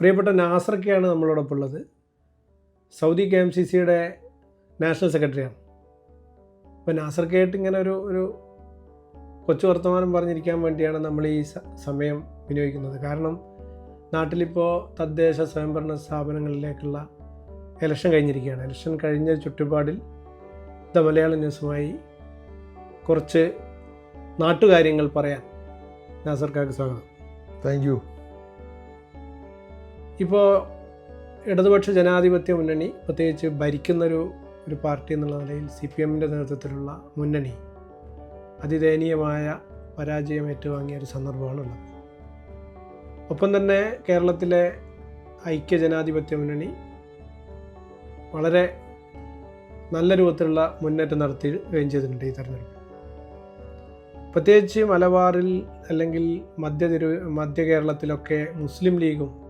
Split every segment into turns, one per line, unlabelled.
പ്രിയപ്പെട്ട നാസർക്കയാണ് നമ്മളോടൊപ്പം ഉള്ളത്. സൗദി കെ എം സി സിയുടെ നാഷണൽ സെക്രട്ടറിയാണ്. അപ്പോൾ നാസർക്കയായിട്ട് ഇങ്ങനെ ഒരു ഒരു കൊച്ചു വർത്തമാനം പറഞ്ഞിരിക്കാൻ വേണ്ടിയാണ് നമ്മൾ ഈ സമയം വിനിയോഗിക്കുന്നത്. കാരണം നാട്ടിലിപ്പോൾ തദ്ദേശ സ്വയംഭരണ സ്ഥാപനങ്ങളിലേക്കുള്ള ഇലക്ഷൻ കഴിഞ്ഞിരിക്കുകയാണ്. ഇലക്ഷൻ കഴിഞ്ഞ ചുറ്റുപാടിൽ ദ മലയാള ന്യൂസുമായി കുറച്ച് നാട്ടുകാര്യങ്ങൾ പറയാൻ നാസർക്കാക്ക് സ്വാഗതം.
Thank you.
ഇപ്പോൾ ഇടതുപക്ഷ ജനാധിപത്യ മുന്നണി പ്രത്യേകിച്ച് ഭരിക്കുന്നൊരു ഒരു പാർട്ടി എന്നുള്ള നിലയിൽ സി പി എമ്മിന്റെ നേതൃത്വത്തിലുള്ള മുന്നണി അതിദയനീയമായ പരാജയം ഏറ്റുവാങ്ങിയ ഒരു സന്ദർഭമാണുള്ളത്. ഒപ്പം തന്നെ കേരളത്തിലെ ഐക്യ ജനാധിപത്യ മുന്നണി വളരെ നല്ല രൂപത്തിലുള്ള മുന്നേറ്റം നടത്തുകയും ചെയ്തിട്ടുണ്ട് ഈ തെരഞ്ഞെടുപ്പ്. പ്രത്യേകിച്ച് മലബാറിൽ അല്ലെങ്കിൽ മധ്യ തിരു മധ്യ കേരളത്തിലൊക്കെ മുസ്ലിം ലീഗും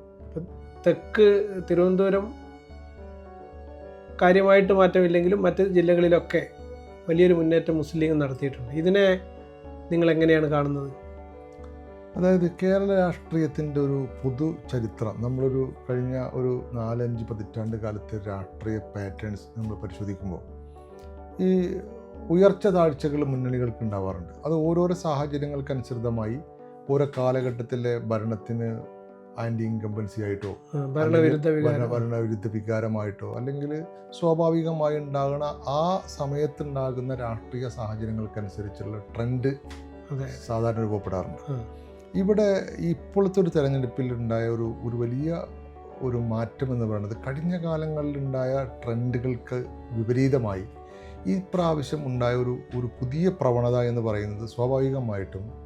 തെക്ക് തിരുവനന്തപുരം കാര്യമായിട്ട് മാറ്റമില്ലെങ്കിലും മറ്റ് ജില്ലകളിലൊക്കെ വലിയൊരു മുന്നേറ്റം മുസ്ലിം നടത്തിയിട്ടുണ്ട്. ഇതിനെ നിങ്ങൾ എങ്ങനെയാണ് കാണുന്നത്?
അതായത് കേരള രാഷ്ട്രീയത്തിന്റെ ഒരു പൊതു ചരിത്രം. നമ്മളൊരു കഴിഞ്ഞ ഒരു നാലഞ്ച് പതിറ്റാണ്ട് കാലത്തെ രാഷ്ട്രീയ പാറ്റേൺസ് നമ്മൾ പരിശോധിക്കുമ്പോൾ ഈ ഉയർച്ച താഴ്ചകൾ മുന്നണികൾക്ക് ഉണ്ടാവാറുണ്ട്. അത് ഓരോരോ സാഹചര്യങ്ങൾക്കനുസൃതമായി ഓരോ കാലഘട്ടത്തിലെ ഭരണത്തിന് ആന്റി ഇൻകമ്പൻസി ആയിട്ടോ
ഭരണവിരുദ്ധ
വികാരമായിട്ടോ അല്ലെങ്കിൽ സ്വാഭാവികമായി ഉണ്ടാകുന്ന ആ സമയത്തുണ്ടാകുന്ന രാഷ്ട്രീയ സാഹചര്യങ്ങൾക്കനുസരിച്ചുള്ള ട്രെൻഡ് സാധാരണ രൂപപ്പെടാറുണ്ട്. ഇവിടെ ഇപ്പോഴത്തെ ഒരു തെരഞ്ഞെടുപ്പിൽ ഉണ്ടായ ഒരു ഒരു വലിയ ഒരു മാറ്റം എന്ന് പറയുന്നത് കഴിഞ്ഞ കാലങ്ങളിലുണ്ടായ ട്രെൻഡുകൾക്ക് വിപരീതമായി ഈ പ്രാവശ്യം ഉണ്ടായ ഒരു ഒരു പുതിയ പ്രവണത എന്ന് പറയുന്നത് സ്വാഭാവികമായിട്ടും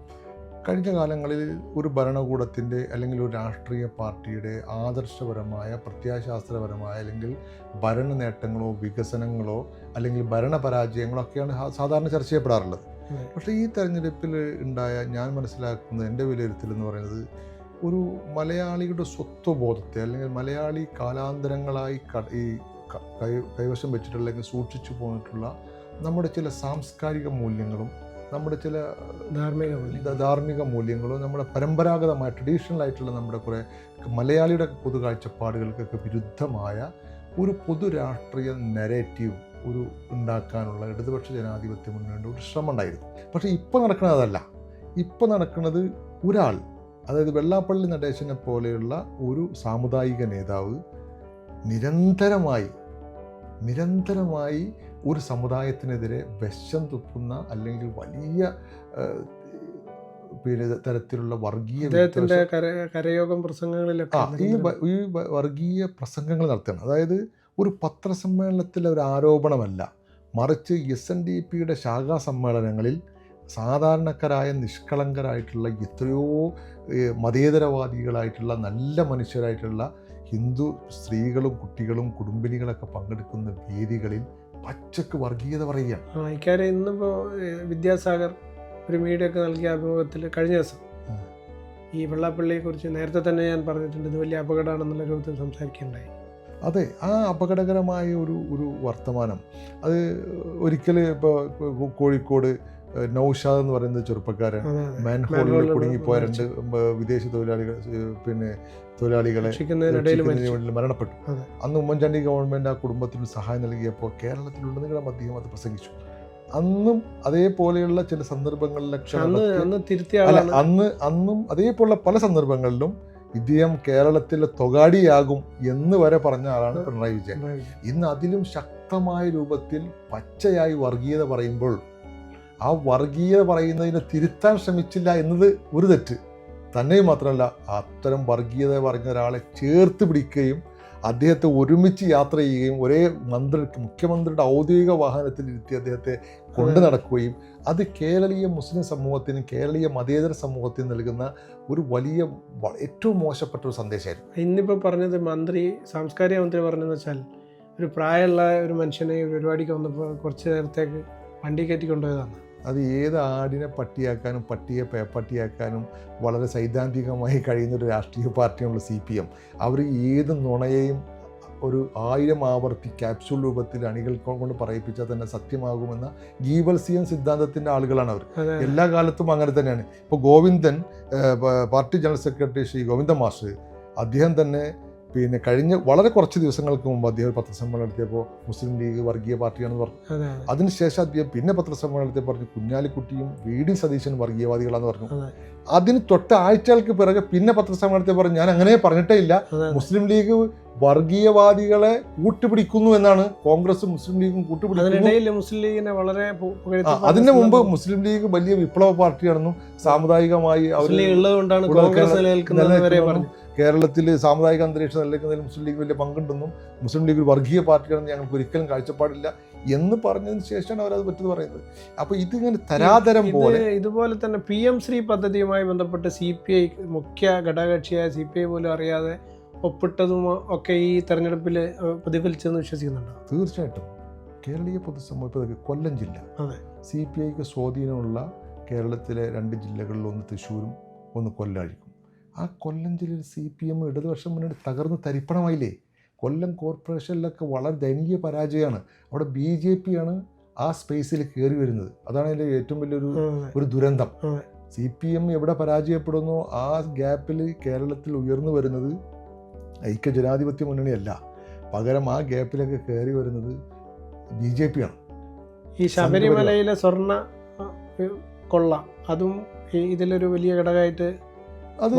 കഴിഞ്ഞ കാലങ്ങളിൽ ഒരു ഭരണകൂടത്തിന്റെ അല്ലെങ്കിൽ ഒരു രാഷ്ട്രീയ പാർട്ടിയുടെ ആദർശപരമായ പ്രത്യാശാസ്ത്രപരമായ അല്ലെങ്കിൽ ഭരണ നേട്ടങ്ങളോ വികസനങ്ങളോ അല്ലെങ്കിൽ ഭരണപരാജയങ്ങളോ ഒക്കെയാണ് സാധാരണ ചർച്ച ചെയ്യപ്പെടാറുള്ളത്. പക്ഷേ ഈ തെരഞ്ഞെടുപ്പിൽ ഉണ്ടായ ഞാൻ മനസ്സിലാക്കുന്നത് എന്റെ വിലയിരുത്തൽ എന്ന് പറയുന്നത് ഒരു മലയാളിയുടെ സ്വത്വബോധത്തെ അല്ലെങ്കിൽ മലയാളി കാലാന്തരങ്ങളായി ക ഈ കൈവശം വെച്ചിട്ടുള്ള അല്ലെങ്കിൽ സൂക്ഷിച്ചു പോന്നിട്ടുള്ള നമ്മുടെ ചില സാംസ്കാരിക മൂല്യങ്ങളും നമ്മുടെ ചില
ധാർമ്മിക മൂല്യം.
ധാർമ്മിക മൂല്യങ്ങളോ നമ്മുടെ പരമ്പരാഗതമായ ട്രഡീഷണൽ ആയിട്ടുള്ള നമ്മുടെ കുറേ മലയാളിയുടെ പൊതു കാഴ്ചപ്പാടുകൾക്കൊക്കെ വിരുദ്ധമായ ഒരു പൊതു രാഷ്ട്രീയ നെറേറ്റീവ് ഒരു ഉണ്ടാക്കാനുള്ള ഇടതുപക്ഷ ജനാധിപത്യ മുന്നണിയുടെ ഒരു ശ്രമം ഉണ്ടായിരുന്നു പക്ഷേ ഇപ്പോൾ നടക്കുന്നത് അതല്ല ഇപ്പോൾ നടക്കുന്നത് ഒരാൾ അതായത് വെള്ളാപ്പള്ളി നടേശനെ പോലെയുള്ള ഒരു സാമുദായിക നേതാവ് നിരന്തരമായി നിരന്തരമായി ഒരു സമുദായത്തിനെതിരെ വിഷം തുപ്പുന്ന അല്ലെങ്കിൽ വലിയ പിന്നെ തരത്തിലുള്ള വർഗീയ
കരയോഗം പ്രസംഗങ്ങളിലൊക്കെ
ഈ ഈ വർഗീയ പ്രസംഗങ്ങൾ നടത്തണം. അതായത് ഒരു പത്രസമ്മേളനത്തിലെ ഒരു ആരോപണമല്ല. മറിച്ച് എസ് എൻ ഡി പിയുടെ ശാഖാ സമ്മേളനങ്ങളിൽ സാധാരണക്കാരായ നിഷ്കളങ്കരായിട്ടുള്ള എത്രയോ മതേതരവാദികളായിട്ടുള്ള നല്ല മനുഷ്യരായിട്ടുള്ള ഹിന്ദു സ്ത്രീകളും കുട്ടികളും കുടുംബിനികളൊക്കെ പങ്കെടുക്കുന്ന വേദികളിൽ പച്ചക്ക് വർഗീയത പറയുകയാണ്
ആ ഇക്കാര്യം ഇന്നിപ്പോൾ വിദ്യാസാഗർ ഒരു മീഡിയ ഒക്കെ നൽകിയ അഭിമുഖത്തിൽ കഴിഞ്ഞ ദിവസം ഈ വെള്ളാപ്പള്ളിയെ കുറിച്ച് നേരത്തെ തന്നെ ഞാൻ പറഞ്ഞിട്ടുണ്ട്. ഇത് വലിയ അപകടമാണെന്നുള്ള രൂപത്തിൽ സംസാരിക്കുകയുണ്ടായി.
അതെ ആ അപകടകരമായ ഒരു ഒരു വർത്തമാനം. അത് ഒരിക്കൽ ഇപ്പോൾ കോഴിക്കോട് നൗഷാദ് എന്ന് പറയുന്ന ചെറുപ്പക്കാരൻ മാൻഹോളിൽ കുടുങ്ങിപ്പോയ രണ്ട് വിദേശ തൊഴിലാളികൾ പിന്നെ തൊഴിലാളികളെ മരണപ്പെട്ടു. അന്ന് ഉമ്മൻചാണ്ടി ഗവൺമെന്റ് ആ കുടുംബത്തിന് സഹായം നൽകിയപ്പോൾ കേരളത്തിലുടനീളം അദ്ദേഹം അത് പ്രസംഗിച്ചു. അന്നും അതേപോലെയുള്ള ചില സന്ദർഭങ്ങളിലൊക്കെ
അന്ന് അന്ന്
അതേപോലുള്ള പല സന്ദർഭങ്ങളിലും ഇദ്ദേഹം കേരളത്തിലെ തൊഗാടിയാകും എന്ന് വരെ പറഞ്ഞ ആളാണ് പിണറായി വിജയൻ. ഇന്ന് അതിലും ശക്തമായ രൂപത്തിൽ പച്ചയായി വർഗീയത പറയുമ്പോൾ ആ വർഗീയത പറയുന്നതിനെ തിരുത്താൻ ശ്രമിച്ചില്ല എന്നത് ഒരു തെറ്റ്. തന്നെ മാത്രമല്ല അത്തരം വർഗീയത പറഞ്ഞ ഒരാളെ ചേർത്ത് പിടിക്കുകയും അദ്ദേഹത്തെ ഒരുമിച്ച് യാത്ര ചെയ്യുകയും ഒരേ മന്ത്രി മുഖ്യമന്ത്രിയുടെ ഔദ്യോഗിക വാഹനത്തിൽ ഇരുത്തി അദ്ദേഹത്തെ കൊണ്ടു നടക്കുകയും അത് കേരളീയ മുസ്ലിം സമൂഹത്തിന് കേരളീയ മതേതര സമൂഹത്തിന് നൽകുന്ന ഒരു വലിയ ഏറ്റവും മോശപ്പെട്ട ഒരു സന്ദേശമായിരുന്നു.
ഇന്നിപ്പോൾ പറഞ്ഞത് മന്ത്രി സാംസ്കാരിക മന്ത്രി പറഞ്ഞതെന്ന് വെച്ചാൽ ഒരു പ്രായമുള്ള ഒരു മനുഷ്യനെ പരിപാടിക്ക് വന്നപ്പോൾ കുറച്ച് നേരത്തേക്ക് വണ്ടി കയറ്റി കൊണ്ടുപോയതാണ്.
അത് ഏത് ആടിനെ പട്ടിയാക്കാനും പട്ടിയെ പേപ്പട്ടിയാക്കാനും വളരെ സൈദ്ധാന്തികമായി കഴിയുന്ന ഒരു രാഷ്ട്രീയ പാർട്ടിയുള്ള സി പി എം. അവർ ഏത് നുണയെയും ഒരു ആയിരം ആവർത്തി ക്യാപ്സ്യൂൾ രൂപത്തിൽ അണികൾ കൊണ്ട് പറയിപ്പിച്ചാൽ തന്നെ സത്യമാകുമെന്ന ഗീവൽസിയൻ സിദ്ധാന്തത്തിന്റെ ആളുകളാണ് അവർ എല്ലാ കാലത്തും അങ്ങനെ തന്നെയാണ്. ഇപ്പോൾ Govindan party general secretary Shri Govinda master അദ്ദേഹം തന്നെ പിന്നെ കഴിഞ്ഞ വളരെ കുറച്ച് ദിവസങ്ങൾക്ക് മുമ്പ് അദ്ദേഹം പത്രസമ്മേളനം നടത്തിയപ്പോൾ മുസ്ലിം ലീഗ് വർഗീയ പാർട്ടിയാണെന്ന് പറഞ്ഞു.
അതെ അതെ.
അതിനുശേഷം അദ്ദേഹം പിന്നെ പത്രസമ്മേളനത്തിൽ പറഞ്ഞു കുഞ്ഞാലിക്കുട്ടിയും വി ഡി സതീശനും വർഗീയവാദികളാന്ന് പറഞ്ഞു.
അതെ.
അതിന് തൊട്ട ആഴ്ചകൾക്ക് പിറകെ പിന്നെ പത്രസമ്മേളനത്തിൽ പറഞ്ഞു ഞാൻ അങ്ങനെ പറഞ്ഞിട്ടേ ഇല്ല. മുസ്ലിം ലീഗ് വർഗീയവാദികളെ കൂട്ടുപിടിക്കുന്നു എന്നാണ് കോൺഗ്രസും മുസ്ലിം ലീഗും കൂട്ടുപിടിക്കുന്നു.
മുസ്ലിം ലീഗിനെ വളരെ പറഞ്ഞ
മുമ്പ് മുസ്ലിം ലീഗ് വലിയ വിപ്ലവ പാർട്ടിയാണെന്നും സാമുദായികമായി അവർ ഉള്ളതുകൊണ്ടാണ്
കോൺഗ്രസ് നിലനിൽക്കുന്നത്
കേരളത്തിൽ സാമുദായിക അന്തരീക്ഷം നിലനിൽക്കുന്നതിൽ മുസ്ലിം ലീഗ് വലിയ പങ്കുണ്ടെന്നും മുസ്ലിം ലീഗ് ഒരു വർഗീയ പാർട്ടിയാണെന്ന് ഞങ്ങൾക്ക് ഒരിക്കലും കാഴ്ചപ്പാടില്ല എന്ന് പറഞ്ഞതിന് ശേഷമാണ് അവരത് പറ്റത് പറയുന്നത്. അപ്പോൾ ഇതിങ്ങനെ തരാതരം പോലെ
ഇതുപോലെ തന്നെ പി എം ശ്രീ പദ്ധതിയുമായി ബന്ധപ്പെട്ട് സി പി ഐ മുഖ്യ ഘടകകക്ഷിയായ സി പി ഐ പോലും അറിയാതെ ഒപ്പിട്ടതും ഒക്കെ ഈ തെരഞ്ഞെടുപ്പിൽ പ്രതിഫലിച്ചെന്ന് വിശ്വസിക്കുന്നുണ്ടോ?
തീർച്ചയായിട്ടും. കേരളീയ പൊതുസമൂഹത്തിൽ കൊല്ലം ജില്ല.
അതെ.
സി പി ഐക്ക് സ്വാധീനമുള്ള കേരളത്തിലെ രണ്ട് ജില്ലകളിൽ ഒന്ന് തൃശ്ശൂരും ഒന്ന് കൊല്ലായിരിക്കും ആ കൊല്ലം ജില്ലയിൽ സി പി എം ഇടതുപക്ഷം മുന്നണി തകർന്ന് തരിപ്പണമായില്ലേ? കൊല്ലം കോർപ്പറേഷനിലൊക്കെ വളരെ ദയനീയ പരാജയമാണ്. അവിടെ ബി ജെ പി ആണ് ആ സ്പേസിൽ കയറി വരുന്നത്. അതാണ് അതിന്റെ ഏറ്റവും വലിയൊരു. ഒരു ദുരന്തം. സി പി എം എവിടെ പരാജയപ്പെടുന്നു ആ ഗ്യാപ്പിൽ കേരളത്തിൽ ഉയർന്നു വരുന്നത് ഐക്യ ജനാധിപത്യ മുന്നണിയല്ല. പകരം ആ ഗ്യാപ്പിലൊക്കെ കയറി വരുന്നത് ബി ജെ പി ആണ്.
ഈ ശബരിമലയിലെ സ്വർണ കൊള്ള അതും ഇതിലൊരു വലിയ ഘടകമായിട്ട്
അത്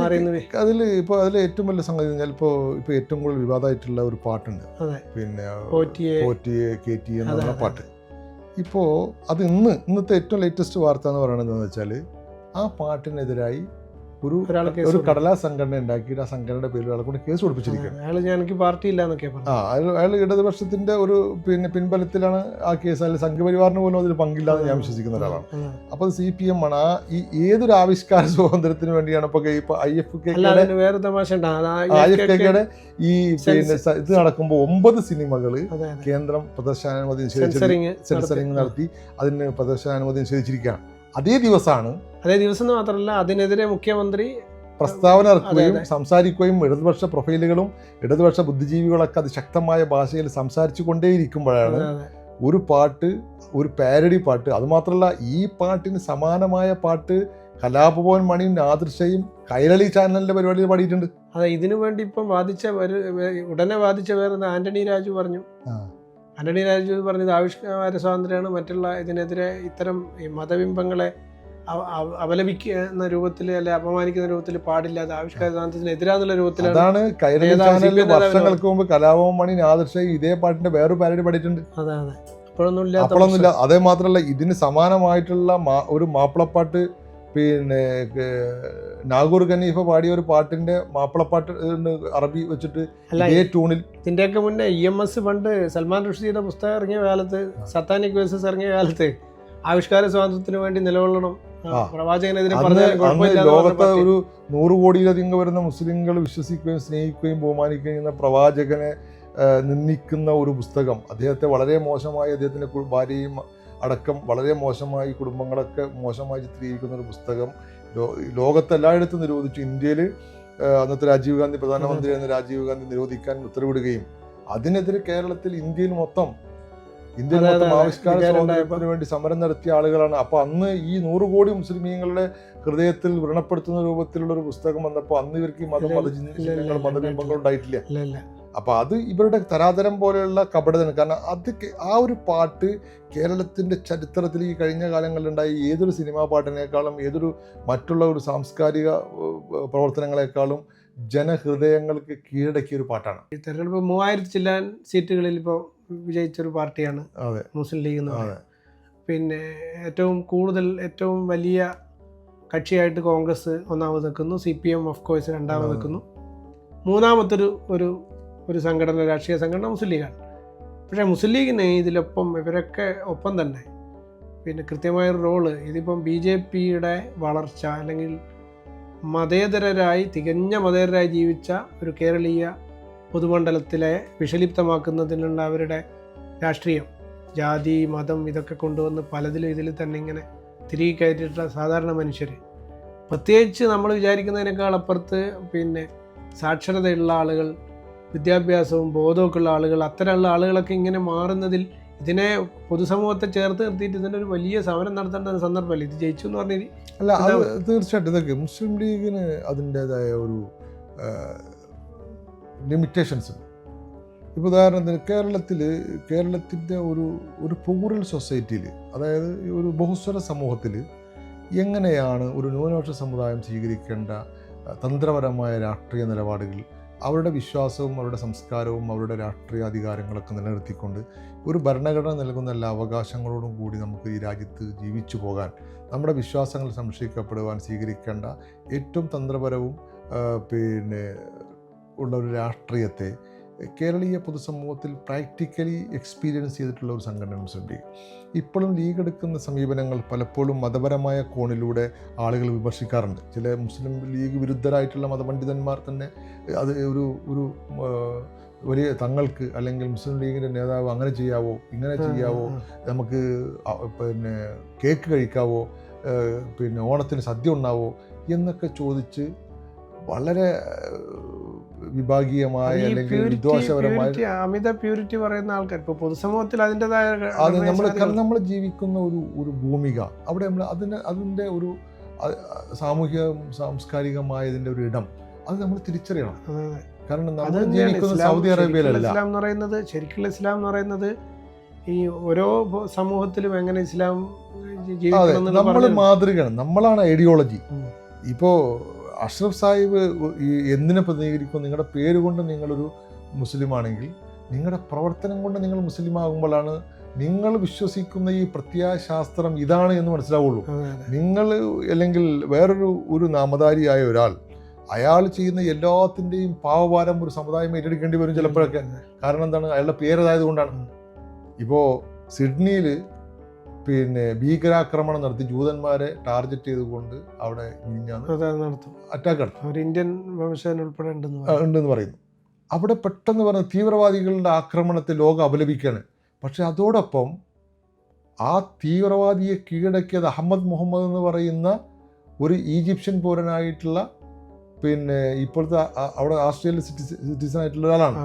അതിൽ ഇപ്പോൾ അതിൽ ഏറ്റവും വലിയ സംഗതി കഴിഞ്ഞാൽ ഇപ്പോൾ ഇപ്പോൾ ഏറ്റവും കൂടുതൽ വിവാദമായിട്ടുള്ള ഒരു പാട്ടുണ്ട്. പിന്നെ കെ ടി എന്നുള്ള
അതെ.
പാട്ട്. ഇപ്പോൾ അത് ഇന്ന് ഇന്നത്തെ ഏറ്റവും ലേറ്റസ്റ്റ് വാർത്ത എന്ന് പറയുന്നത് എന്താണെന്ന് വെച്ചാൽ ആ പാട്ടിനെതിരായി ഒരു ഒരു
കൊടുത്തു.
കടലാ സംഘടന ഉണ്ടാക്കിയിട്ട് ആ സംഘടനയുടെ പേരിൽ ആളെ കൊണ്ട് കേസ് കൊടുപ്പിച്ചിരിക്കുകയാണ്.
അയാൾ എനിക്ക് പാർട്ടി ഇല്ല എന്നൊക്കെ
ആ അയാൾ ഇടതുപക്ഷത്തിന്റെ ഒരു പിന്നെ പിൻബലത്തിലാണ് ആ കേസ് അല്ലെങ്കിൽ സംഘപരിവാറിന് പോലും അതിൽ പങ്കില്ലാതെ ഞാൻ വിശ്വസിക്കുന്ന ഒരാളാണ്.
അപ്പൊ
അപ്പോൾ സി പി എം ആണ്. ആ ഈ ഏതൊരു ആവിഷ്കാര സ്വാതന്ത്ര്യത്തിന് വേണ്ടിയാണ് ഇപ്പൊ ഐ എഫ് കെയുടെ
വേറെ തമാശ
ഐ എഫ് കെയുടെ ഈ പിന്നെ ഇത് നടക്കുമ്പോൾ ഒമ്പത് സിനിമകൾ കേന്ദ്രം പ്രദർശനാനുമതി
സെൻസറിങ്
സെൻസറിങ് നടത്തി അതിന് പ്രദർശനാനുമതി നിഷേധിച്ചിരിക്കുകയാണ്. അതേ ദിവസമാണ്
അതേ ദിവസം എന്ന് മാത്രമല്ല അതിനെതിരെ മുഖ്യമന്ത്രി
പ്രസ്താവന ഇറക്കുകയും. സംസാരിക്കുകയും ഇടതുപക്ഷ പ്രൊഫൈലുകളും ഇടതുപക്ഷ ബുദ്ധിജീവികളൊക്കെ അത് ശക്തമായ ഭാഷയിൽ സംസാരിച്ചു കൊണ്ടേയിരിക്കുമ്പോഴാണ്. ഒരു പാട്ട് ഒരു പാരഡി പാട്ട് അതുമാത്രമല്ല ഈ പാട്ടിന് സമാനമായ പാട്ട് കലാഭവൻ മണിയും നാദൃശയും കൈരളി ചാനലിന്റെ പരിപാടിയിൽ പാടിയിട്ടുണ്ട്
അതെ ഇതിനു വേണ്ടി ഇപ്പം വാദിച്ച ഉടനെ വാദിച്ച വേറെ ആന്റണി രാജു പറഞ്ഞു. ആന്റണി രാജു പറഞ്ഞത് ആവിഷ്കാര സ്വാതന്ത്ര്യമാണ് മറ്റുള്ള ഇതിനെതിരെ ഇത്തരം ഈ മതബിംബങ്ങളെ അവലപിക്കുന്ന അപലപിക്കുന്ന രൂപത്തിൽ അല്ലെ അപമാനിക്കുന്ന രൂപത്തിൽ പാടില്ല. അത് ആവിഷ്കാര സ്വാതന്ത്ര്യത്തിനെതിരാന്നുള്ള രൂപത്തിലാണ്.
അതാണ് കൈരളി വർഷങ്ങൾക്ക് മുമ്പ് കലാഭവൻ മണി ആദർശ ഇതേ പാട്ടിന്റെ വേറൊരു പാരഡി പാടിയിട്ടുണ്ട്.
അതെ അതെ. അപ്പോഴൊന്നുമില്ല
അപ്പോഴൊന്നുമില്ല അതേ മാത്രമല്ല ഇതിന് സമാനമായിട്ടുള്ള ഒരു മാപ്പിളപ്പാട്ട് പിന്നെ നാഗൂർ ഖനീഫ പാടിയ ഒരു പാട്ടിന്റെ മാപ്പിളപ്പാട്ട് അറബി വെച്ചിട്ട് ഇതേ ട്യൂണിൽ
ഇതിന്റെയൊക്കെ മുന്നേ ഇ എം എസ് പണ്ട് സൽമാൻ റുഷ്ദിയുടെ പുസ്തകം ഇറങ്ങിയ കാലത്ത്. സത്താനിക് വേഴ്സസ് ഇറങ്ങിയ കാലത്ത് ആവിഷ്കാര സ്വാതന്ത്ര്യത്തിന് വേണ്ടി നിലകൊള്ളണം. പ്രവാചകനെതിരെ
ലോകത്തെ ഒരു നൂറ് കോടിയിലധികം വരുന്ന മുസ്ലിങ്ങൾ വിശ്വസിക്കുകയും സ്നേഹിക്കുകയും ബഹുമാനിക്കുകയും ചെയ്യുന്ന പ്രവാചകനെ നിന്ദിക്കുന്ന ഒരു പുസ്തകം അദ്ദേഹത്തെ വളരെ മോശമായി അദ്ദേഹത്തിന്റെ ഭാര്യയും അടക്കം വളരെ മോശമായി കുടുംബങ്ങളൊക്കെ മോശമായി ചിത്രീകരിക്കുന്ന ഒരു പുസ്തകം ലോകത്തെല്ലായിടത്തും നിരോധിച്ചു. ഇന്ത്യയിൽ അന്നത്തെ രാജീവ് ഗാന്ധി പ്രധാനമന്ത്രി എന്ന രാജീവ് ഗാന്ധി നിരോധിക്കാൻ ഉത്തരവിടുകയും അതിനെതിരെ കേരളത്തിൽ ഇന്ത്യയിൽ മൊത്തം ഇന്ത്യയിൽ
അതെ,
മൊത്തം. ആവിഷ്കാര സ്വാതന്ത്ര്യത്തിന് വേണ്ടി സമരം നടത്തിയ ആളുകളാണ്. അപ്പൊ അന്ന് ഈ നൂറ് കോടി മുസ്ലിമീങ്ങളുടെ ഹൃദയത്തിൽ വ്രണപ്പെടുത്തുന്ന രൂപത്തിലുള്ള ഒരു പുസ്തകം വന്നപ്പോൾ അന്ന് ഇവർക്ക് ഈ മതം
ഇല്ല,
മതബിംബങ്ങൾ ഉണ്ടായിട്ടില്ല
ഇല്ല
അത് ഇവരുടെ തരാതരം പോലെയുള്ള കപടതയാണ്. കാരണം അത് ആ ഒരു പാട്ട് കേരളത്തിന്റെ ചരിത്രത്തിൽ ഈ കഴിഞ്ഞ കാലങ്ങളിലുണ്ടായ ഏതൊരു സിനിമാ പാട്ടിനേക്കാളും ഏതൊരു മറ്റുള്ള ഒരു സാംസ്കാരിക പ്രവർത്തനങ്ങളെക്കാളും ജനഹൃദയങ്ങൾക്ക് കീഴടക്കിയ ഒരു പാട്ടാണ്.
ഈ തെരഞ്ഞെടുപ്പ് മൂവായിരത്തി ചില്ലാൻ സീറ്റുകളിൽ ഇപ്പോൾ വിജയിച്ചൊരു പാർട്ടിയാണ്
അതെ.
മുസ്ലിം ലീഗ് എന്ന്
അതെ.
പറയുന്നത്. പിന്നെ ഏറ്റവും കൂടുതൽ ഏറ്റവും വലിയ കക്ഷിയായിട്ട് കോൺഗ്രസ് ഒന്നാമത് നിൽക്കുന്നു C P M of course രണ്ടാമത്. നിൽക്കുന്നു. മൂന്നാമത്തൊരു ഒരു ഒരു സംഘടന രാഷ്ട്രീയ സംഘടന മുസ്ലിം ലീഗാണ് പക്ഷേ മുസ്ലിം ലീഗിന് ഇതിലൊപ്പം ഇവരൊക്കെ ഒപ്പം തന്നെ. പിന്നെ കൃത്യമായൊരു റോൾ ഇതിപ്പം ബി ജെ പിയുടെ വളർച്ച അല്ലെങ്കിൽ മതേതരരായി തികഞ്ഞ മതേതരരായി ജീവിച്ച ഒരു കേരളീയ പൊതുമണ്ഡലത്തിലെ വിഷലിപ്തമാക്കുന്നതിനുള്ള അവരുടെ രാഷ്ട്രീയം ജാതി മതം ഇതൊക്കെ കൊണ്ടുവന്ന് പലതിലും ഇതിൽ തന്നെ ഇങ്ങനെ തിരികെ കയറ്റിയിട്ടുള്ള സാധാരണ മനുഷ്യർ പ്രത്യേകിച്ച് നമ്മൾ വിചാരിക്കുന്നതിനേക്കാൾ അപ്പുറത്ത് പിന്നെ സാക്ഷരതയുള്ള ആളുകൾ വിദ്യാഭ്യാസവും ബോധമൊക്കെ ഉള്ള ആളുകൾ അത്തരമുള്ള ആളുകളൊക്കെ ഇങ്ങനെ മാറുന്നതിൽ ഇതിനെ പൊതുസമൂഹത്തെ ചേർത്ത് നിർത്തിയിട്ട് ഇതിന്റെ ഒരു വലിയ സമരം നടത്തേണ്ട ഒരു സന്ദർഭമല്ല? ഇത് ജയിച്ചു എന്ന് പറഞ്ഞാൽ
അല്ല അത് തീർച്ചയായിട്ടും. ഇതൊക്കെ മുസ്ലിം ലീഗിന് അതിന്റെതായ ഒരു ലിമിറ്റേഷൻസ് ഉണ്ട്. ഇപ്പോൾ ഉദാഹരണത്തിന് കേരളത്തിൽ കേരളത്തിന്റെ ഒരു ഒരു പ്ലൂറൽ സൊസൈറ്റിയിൽ അതായത് ഒരു ബഹുസ്വര സമൂഹത്തിൽ എങ്ങനെയാണ് ഒരു ന്യൂനപക്ഷ സമുദായം സ്വീകരിക്കേണ്ട തന്ത്രപരമായ രാഷ്ട്രീയ നിലപാടുകൾ അവരുടെ വിശ്വാസവും അവരുടെ സംസ്കാരവും അവരുടെ രാഷ്ട്രീയ അധികാരങ്ങളൊക്കെ നിലനിർത്തിക്കൊണ്ട് ഒരു ഭരണഘടന നൽകുന്ന എല്ലാ അവകാശങ്ങളോടും കൂടി നമുക്ക് ഈ രാജ്യത്ത് ജീവിച്ചു പോകാൻ നമ്മുടെ വിശ്വാസങ്ങൾ സംരക്ഷിക്കപ്പെടുവാൻ സ്വീകരിക്കേണ്ട ഏറ്റവും തന്ത്രപരവും പിന്നെ ഉള്ള ഒരു രാഷ്ട്രീയത്തെ കേരളീയ പൊതുസമൂഹത്തിൽ പ്രാക്ടിക്കലി എക്സ്പീരിയൻസ് ചെയ്തിട്ടുള്ള ഒരു സംഘടന മുസ്ലിം ലീഗ് ഇപ്പോഴും ലീഗ് എടുക്കുന്ന സമീപനങ്ങൾ പലപ്പോഴും മതപരമായ കോണിലൂടെ ആളുകൾ വിമർശിക്കാറുണ്ട്. ചില മുസ്ലിം ലീഗ് വിരുദ്ധരായിട്ടുള്ള മതപണ്ഡിതന്മാർ തന്നെ അത് ഒരു ഒരു വലിയ തങ്ങൾക്ക് അല്ലെങ്കിൽ മുസ്ലിം ലീഗിന്റെ നേതാവ് അങ്ങനെ ചെയ്യാവോ ഇങ്ങനെ ചെയ്യാവോ നമുക്ക് പിന്നെ കേക്ക് കഴിക്കാവോ പിന്നെ ഓണത്തിന് സദ്യ ഉണ്ടാവോ എന്നൊക്കെ ചോദിച്ച് വളരെ വിഭാഗീയമായ അല്ലെങ്കിൽ
purity- അമിത പ്യൂരിറ്റി പറയുന്ന ആൾക്കാർ. ഇപ്പൊ പൊതുസമൂഹത്തിൽ അതിന്റെതായ
അത് നമ്മൾ നമ്മൾ ജീവിക്കുന്ന ഒരു ഒരു ഭൂമിക. അവിടെ നമ്മൾ അതിന് അതിന്റെ ഒരു സാമൂഹ്യ സാമൂഹിക സാംസ്കാരികമായ ഇതിന്റെ ഒരു ഇടം. അത് നമ്മൾ തിരിച്ചറിയണം. കാരണം നമ്മൾ ജീവിക്കുന്ന സൗദി അറേബ്യയിലല്ല.
ഇസ്ലാം എന്ന് പറയുന്നത് ശരിക്കുള്ള ഇസ്ലാം എന്ന് പറയുന്നത് ഈ ഓരോ സമൂഹത്തിലും എങ്ങനെ ഇസ്ലാം
നമ്മൾ മാതൃകയാണ്. നമ്മളാണ് ഐഡിയോളജി
ഇപ്പോ
ഇപ്പോൾ അഷ്റഫ് സാഹിബ് ഈ എന്തിനെ പ്രതിനിധീകരിക്കും നിങ്ങളുടെ പേര് കൊണ്ട് നിങ്ങളൊരു മുസ്ലിമാണെങ്കിൽ നിങ്ങളുടെ പ്രവർത്തനം കൊണ്ട് നിങ്ങൾ മുസ്ലിം ആകുമ്പോഴാണ് നിങ്ങൾ വിശ്വസിക്കുന്ന ഈ പ്രത്യയശാസ്ത്രം ഇതാണ് എന്ന് മനസ്സിലാവുള്ളൂ. നിങ്ങൾ അല്ലെങ്കിൽ വേറൊരു ഒരു നാമധാരിയായ ഒരാൾ അയാൾ ചെയ്യുന്ന എല്ലാത്തിന്റെയും പാവഭാരം ഒരു സമുദായം ഏറ്റെടുക്കേണ്ടി വരും ചിലപ്പോഴൊക്കെ. കാരണം എന്താണ്? അയാളുടെ പേരതായത് കൊണ്ടാണ്. ഇപ്പോൾ സിഡ്നിയിൽ പിന്നെ ഭീകരാക്രമണം നടത്തി ജൂതന്മാരെ ടാർഗറ്റ് ചെയ്തുകൊണ്ട് അവിടെ
നടത്തും.
അറ്റാക്ക് നടത്തി.
ഇന്ത്യൻ വംശജൻ ഉൾപ്പെടെ ഉണ്ടെന്ന്
പറയുന്നു. അവിടെ പെട്ടെന്ന് പറഞ്ഞ തീവ്രവാദികളുടെ ആക്രമണത്തെ ലോകം അപലപിക്കുകയാണ്. പക്ഷെ അതോടൊപ്പം ആ തീവ്രവാദിയെ കീഴടക്കിയത് അഹമ്മദ് മുഹമ്മദ് എന്ന് പറയുന്ന ഒരു ഈജിപ്ഷ്യൻ പൗരനായിട്ടുള്ള പിന്നെ ഇപ്പോഴത്തെ അവിടെ ആസ്ട്രേലിയൻ സിറ്റിസൺ സിറ്റിസൺ ആയിട്ടുള്ള ഒരാളാണ്.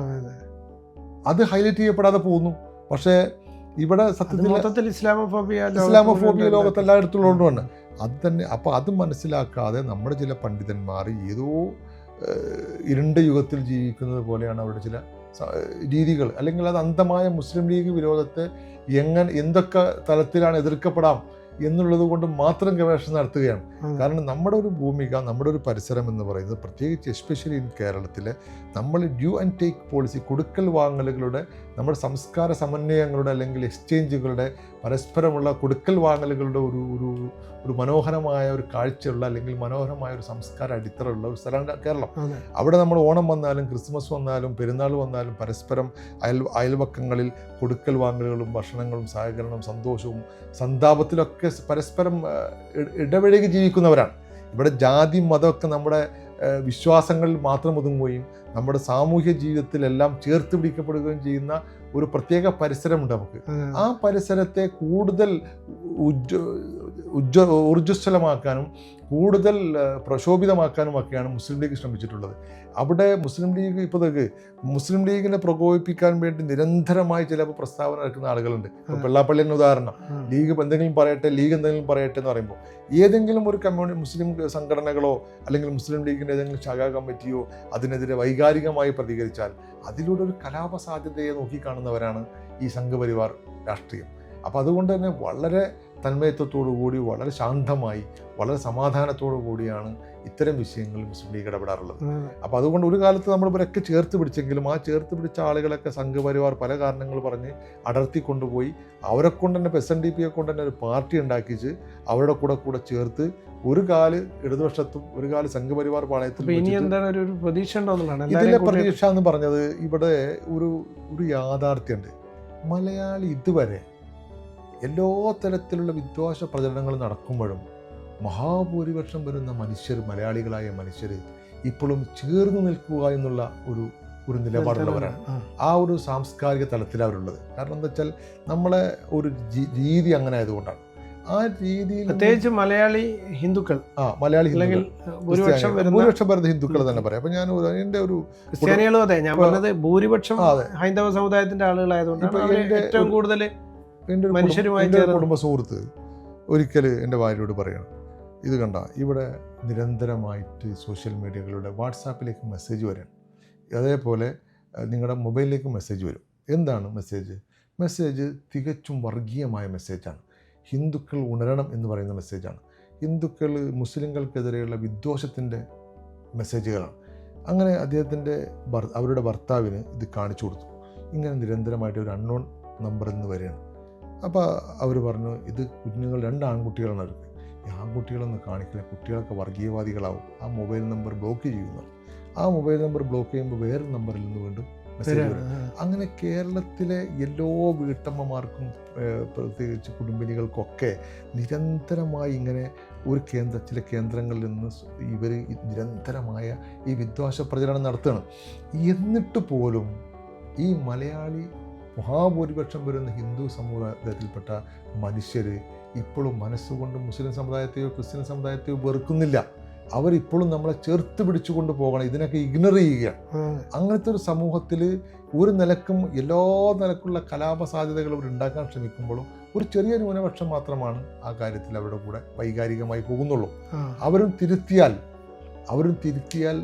അത്
ഹൈലൈറ്റ് ചെയ്യപ്പെടാതെ പോകുന്നു. പക്ഷേ ഇവിടെ സത്യത്തിൽ
മൊത്തത്തിൽ ഇസ്ലാമോഫോബിയ ലോകത്ത്
ഇസ്ലാമോഫോബിയ
മുഴുവൻ
ലോകത്ത് എല്ലായിടത്തും ഉള്ളതുകൊണ്ടാണ് അത് തന്നെ. അപ്പോൾ അത് മനസ്സിലാക്കാതെ നമ്മുടെ ചില പണ്ഡിതന്മാർ ഏതോ ഇരുണ്ട യുഗത്തിൽ ജീവിക്കുന്നത് പോലെയാണ് അവരുടെ ചില രീതികൾ. അല്ലെങ്കിൽ അത് അന്ധമായ മുസ്ലിം ലീഗ് വിരോധത്തെ എങ്ങനെ എന്തൊക്കെ തലത്തിലാണ് എതിർക്കപ്പെടാം? എന്നുള്ളത് കൊണ്ട് മാത്രം ഗവേഷണം നടത്തുകയാണ്. കാരണം നമ്മുടെ ഒരു ഭൂമിക നമ്മുടെ ഒരു പരിസരം എന്ന് പറയുന്നത് പ്രത്യേകിച്ച് എസ്പെഷ്യലി ഇൻ കേരളത്തിൽ നമ്മൾ ഡ്യൂ ആൻഡ് ടേക്ക് പോളിസി കൊടുക്കൽ വാങ്ങലുകളുടെ നമ്മുടെ സംസ്കാര സമന്വയങ്ങളുടെ അല്ലെങ്കിൽ എക്സ്ചേഞ്ചുകളുടെ പരസ്പരമുള്ള കൊടുക്കൽ വാങ്ങലുകളുടെ ഒരു ഒരു ഒരു മനോഹരമായ ഒരു കാഴ്ചയുള്ള അല്ലെങ്കിൽ മനോഹരമായ ഒരു സംസ്കാര അടിത്തറയുള്ള ഒരു സ്ഥലമാണ് കേരളം. അവിടെ നമ്മൾ ഓണം വന്നാലും ക്രിസ്മസ് വന്നാലും പെരുന്നാൾ വന്നാലും പരസ്പരം അയൽ അയൽവക്കങ്ങളിൽ കൊടുക്കൽ വാങ്ങലുകളും ഭക്ഷണങ്ങളും സഹകരണവും സന്തോഷവും സന്താപത്തിലൊക്കെ പരസ്പരം ഇടപഴകി ജീവിക്കുന്നവരാണ്. ഇവിടെ ജാതി മതമൊക്കെ നമ്മുടെ വിശ്വാസങ്ങളിൽ മാത്രം ഒതുങ്ങുകയും നമ്മുടെ സാമൂഹ്യ ജീവിതത്തിലെല്ലാം ചേർത്ത് പിടിക്കപ്പെടുകയും ചെയ്യുന്ന ഒരു പ്രത്യേക പരിസരമുണ്ട് നമുക്ക്. ആ പരിസരത്തെ കൂടുതൽ ഉജ്ജ ഊർജസ്വലമാക്കാനും കൂടുതൽ പ്രശോഭിതമാക്കാനും പ്രക്ഷോഭിതമാക്കാനും ഒക്കെയാണ് മുസ്ലിം ലീഗ് ശ്രമിച്ചിട്ടുള്ളത്. അവിടെ മുസ്ലിം ലീഗ് ഇപ്പോൾ മുസ്ലിം ലീഗിനെ പ്രകോപിപ്പിക്കാൻ വേണ്ടി നിരന്തരമായി ചിലപ്പോൾ പ്രസ്താവന ഇറക്കുന്ന ആളുകളുണ്ട്. ഇപ്പോൾ വെള്ളാപ്പള്ളിന് എന്ന ഉദാഹരണം. ലീഗ് എന്തെങ്കിലും പറയട്ടെ ലീഗ് എന്തെങ്കിലും പറയട്ടെ എന്ന് പറയുമ്പോൾ ഏതെങ്കിലും ഒരു കമ്മ്യൂണി മുസ്ലിം സംഘടനകളോ അല്ലെങ്കിൽ മുസ്ലിം ലീഗിന്റെ ഏതെങ്കിലും ശാഖാ കമ്മിറ്റിയോ അതിനെതിരെ വൈകാരികമായി പ്രതികരിച്ചാൽ അതിലൂടെ ഒരു കലാപ സാധ്യതയെ നോക്കിക്കാണുന്നവരാണ് ഈ സംഘപരിവാർ രാഷ്ട്രീയം. അപ്പോൾ അതുകൊണ്ട് തന്നെ വളരെ കൂടി വളരെ ശാന്തമായി വളരെ സമാധാനത്തോടു കൂടിയാണ് ഇത്തരം വിഷയങ്ങളിൽ മുസ്ലിം ലീഗ് ഇടപെടാറുള്ളത്. അപ്പോൾ അതുകൊണ്ട് ഒരു കാലത്ത് നമ്മൾ ഇവരൊക്കെ ചേർത്ത് പിടിച്ചെങ്കിലും ആ ചേർത്ത് പിടിച്ച ആളുകളൊക്കെ സംഘപരിവാർ പല കാരണങ്ങൾ പറഞ്ഞ് അടർത്തി കൊണ്ടുപോയി അവരെ കൊണ്ട് തന്നെ എസ് എൻ ഡി പിയെ കൊണ്ട് തന്നെ ഒരു പാർട്ടി ഉണ്ടാക്കിച്ച് അവരുടെ കൂടെ കൂടെ ചേർത്ത് ഒരു കാൽ ഇടതുപക്ഷത്തും ഒരു കാൽ സംഘപരിവാർ
പാളയത്തിലും
ഇതിലെ പ്രതീക്ഷ എന്ന് പറഞ്ഞത് ഇവിടെ ഒരു ഒരു യാഥാർത്ഥ്യമുണ്ട്. മലയാളി ഇതുവരെ എല്ലാ തരത്തിലുള്ള വിദ്വേഷ പ്രചരണങ്ങൾ നടക്കുമ്പോഴും മഹാഭൂരിപക്ഷം വരുന്ന മനുഷ്യർ മലയാളികളായ മനുഷ്യർ ഇപ്പോഴും ചേർന്ന് നിൽക്കുക എന്നുള്ള ഒരു ഒരു നിലപാടുള്ളവരാണ്.
ആ.
ഒരു സാംസ്കാരിക തലത്തിലാണ് അവരുള്ളത്. കാരണം എന്താ വെച്ചാൽ നമ്മളെ ഒരു രീതി അങ്ങനെ ആയതുകൊണ്ടാണ്. ആ രീതിയിൽ
പ്രത്യേകിച്ച് മലയാളി ഹിന്ദുക്കൾ
ആ മലയാളി
അല്ലെങ്കിൽ ഭൂരിപക്ഷം വരുന്ന
ഭൂരിപക്ഷം വരുന്ന ഹിന്ദുക്കൾ തന്നെ പറയാം. അപ്പൊ ഞാൻ എന്റെ ഒരു
ക്രിസ്ത്യാനികളും അതെ ഞാൻ പറഞ്ഞത് ഭൂരിപക്ഷം ഹൈന്ദവ സമുദായത്തിന്റെ
എന്റെ
ഏറ്റവും കൂടുതൽ
എന്റെ
മനുഷ്യരുമായി
കുടുംബ- സുഹൃത്ത് ഒരിക്കൽ എന്റെ ഭാര്യയോട് പറയണം ഇത് കണ്ട ഇവിടെ നിരന്തരമായിട്ട് സോഷ്യൽ മീഡിയകളിലൂടെ വാട്സാപ്പിലേക്ക് മെസ്സേജ് വരാൻ അതേപോലെ നിങ്ങളുടെ മൊബൈലിലേക്ക് മെസ്സേജ് വരും. എന്താണ് മെസ്സേജ്? മെസ്സേജ് തികച്ചും വർഗീയമായ മെസ്സേജാണ്. ഹിന്ദുക്കൾ ഉണരണം എന്ന് പറയുന്ന മെസ്സേജാണ്. ഹിന്ദുക്കൾ മുസ്ലിങ്ങൾക്കെതിരെയുള്ള വിദ്വേഷത്തിന്റെ മെസ്സേജുകളാണ്. അങ്ങനെ അദ്ദേഹത്തിന്റെ ഭർ അവരുടെ ഭർത്താവിന് ഇത് കാണിച്ചു കൊടുത്തു. ഇങ്ങനെ നിരന്തരമായിട്ട് ഒരു അൺനോൺ നമ്പറിൽ നിന്ന് വരികയാണ് അപ്പോൾ അവർ പറഞ്ഞു ഇത് കുഞ്ഞുങ്ങൾ രണ്ട് ആൺകുട്ടികളാണ് അവർക്ക് ഈ ആൺകുട്ടികളൊന്നും കാണിക്കില്ല കുട്ടികളൊക്കെ വർഗീയവാദികളാവും. ആ മൊബൈൽ നമ്പർ ബ്ലോക്ക് ചെയ്യുന്നു. ആ മൊബൈൽ നമ്പർ ബ്ലോക്ക് ചെയ്യുമ്പോൾ വേറെ നമ്പറിൽ നിന്ന് വീണ്ടും മെസ്സേജ് വരും. അങ്ങനെ കേരളത്തിലെ എല്ലാ വീട്ടമ്മമാർക്കും പ്രത്യേകിച്ച് കുടുംബിനികൾക്കൊക്കെ നിരന്തരമായി ഇങ്ങനെ ഒരു കേന്ദ്ര ചില കേന്ദ്രങ്ങളിൽ നിന്ന് ഇവർ നിരന്തരമായ ഈ വിദ്വേഷ പ്രചരണം നടത്തുകയാണ്. എന്നിട്ട് പോലും ഈ മലയാളി മഹാഭൂരിപക്ഷം വരുന്ന ഹിന്ദു സമുദായത്തിൽപ്പെട്ട മനുഷ്യർ ഇപ്പോഴും മനസ്സുകൊണ്ട് മുസ്ലിം സമുദായത്തെയോ ക്രിസ്ത്യൻ സമുദായത്തെയോ വെറുക്കുന്നില്ല. അവരിപ്പോഴും നമ്മളെ ചേർത്ത് പിടിച്ചുകൊണ്ട് പോകണം ഇതിനൊക്കെ ഇഗ്നോർ ചെയ്യുക അങ്ങനത്തെ ഒരു സമൂഹത്തിൽ ഒരു നിലക്കും എല്ലാ നിലക്കുള്ള കലാപ സാധ്യതകൾ അവർ ഉണ്ടാക്കാൻ ശ്രമിക്കുമ്പോഴും ഒരു ചെറിയ ന്യൂനപക്ഷം മാത്രമാണ് ആ കാര്യത്തിൽ അവരുടെ കൂടെ വൈകാരികമായി പോകുന്നുള്ളൂ. അവരും തിരുത്തിയാൽ അവരും തിരുത്തിയാൽ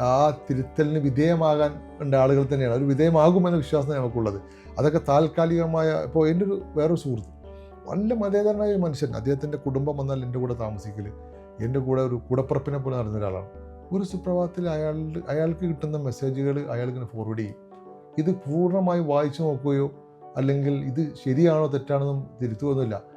ആ തിരുത്തലിന് വിധേയമാകാൻ ഉണ്ട ആളുകൾ തന്നെയാണ്. അവർ വിധേയമാകുമെന്ന വിശ്വാസം നമുക്കുള്ളത്. അതൊക്കെ താൽക്കാലികമായ ഇപ്പോൾ എന്റെ ഒരു വേറൊരു സുഹൃത്ത് നല്ല മതേതരനായ മനുഷ്യൻ. അദ്ദേഹത്തിന്റെ കുടുംബം വന്നാൽ എന്റെ കൂടെ താമസിക്കൽ എന്റെ കൂടെ ഒരു കൂടപ്പുറപ്പിനെ പോലെ നടന്ന ഒരാളാണ്. ഒരു സുപ്രഭാതത്തിൽ അയാൾ അയാൾക്ക് കിട്ടുന്ന മെസ്സേജുകൾ അയാൾക്കിങ്ങനെ ഫോർവേഡ് ചെയ്യും. ഇത് പൂർണമായി വായിച്ചു നോക്കുകയോ അല്ലെങ്കിൽ ഇത് ശരിയാണോ തെറ്റാണെന്നും എന്ന് തിരുത്തുകയൊന്നുമില്ല.